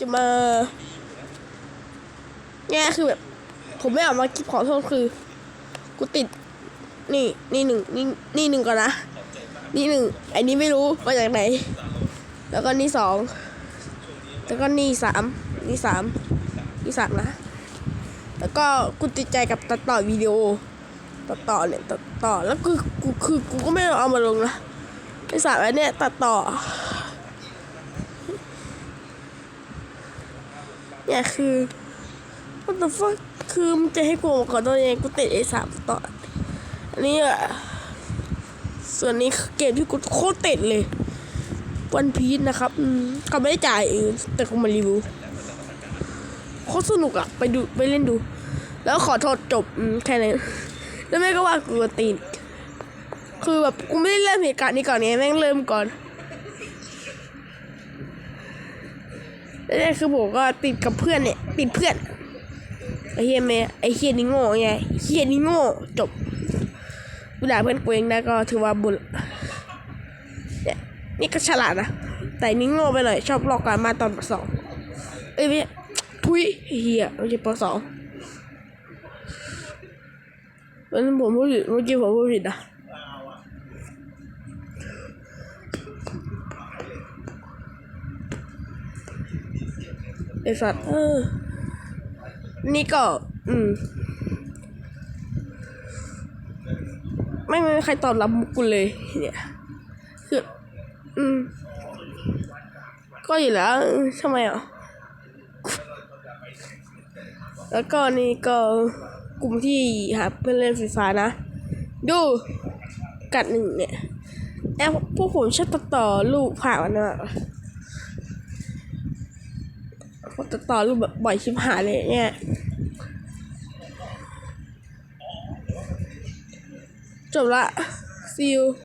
จะมาเนี่ยคือแบบ ผมไม่ออกมาคลิปขอโทษคือ กูติด นี่นี่หนึ่งนี่นี่หนึ่งก่อนนะ นี่หนึ่งไอ้นี้ไม่รู้มาจากไหน แล้วก็นี่สองแล้วก็นี่สามนี่สามนี่สามนะ แล้วก็กูติดใจกับตัดต่อวิดีโอตัดต่อเนี่ยตัดต่อแล้วคือกูคือกูก็ไม่เอามาลงนะไอ้สามอันเนี้ยตัดต่อ เนี่ยคือ what the fuck คือมันจะให้กูออกก่อนตัวเองกูติดไอ้สามต่ออันนี้อะส่วนนี้เกมที่กูโคตรติดเลย วันพีชนะครับเขาไม่ได้จ่ายเองแต่เขามารีวิวโคตรสนุกอะไปดูไปเล่นดู แล้วขอโทษจบแค่นั้นแล้วแม่ก็ว่ากูตีนคือแบบกูไม่ได้เริ่มเหตุการณ์นี้ก่อนไงแม่งเริ่มก่อน แล้วเนี่คือผมก็ติดกับเพื่อนเนี่ยติดเพื่อนไอ้เฮียเมไอ้เฮียนี่โง่ไงเฮียนี่โง่จบกูด่าเพื่อนกูเองได้ก็ถือว่าบุญเนี่ยนี่ก็ฉลาดนะแต่นี่โง่ไปหน่อยชอบลอกกันมาตอนปสองเอ้ยไม่ทุยเฮียไม่ใช่ปสองแล้วผมพูดผิดเมื่อกี้ผมพูดผิดนะ ไอสัตว์เออ นี่ก็ อืม ไม่ไม่มีใครตอบรับมุกกูเลย เนี่ยคืออืม ก็อยู่แล้วทำไมอะ แล้วก็นี่ก็กลุ่มที่หาเพื่อนเล่นไฟฟ้านะ ดู กัดหนึ่งเนี่ยแอปพวกผมชอบตัดต่อรูปผ่านมันมาก ผมจะต่อรูปแบบบ่อยชิบหายเลยเนี่ย จบละ see you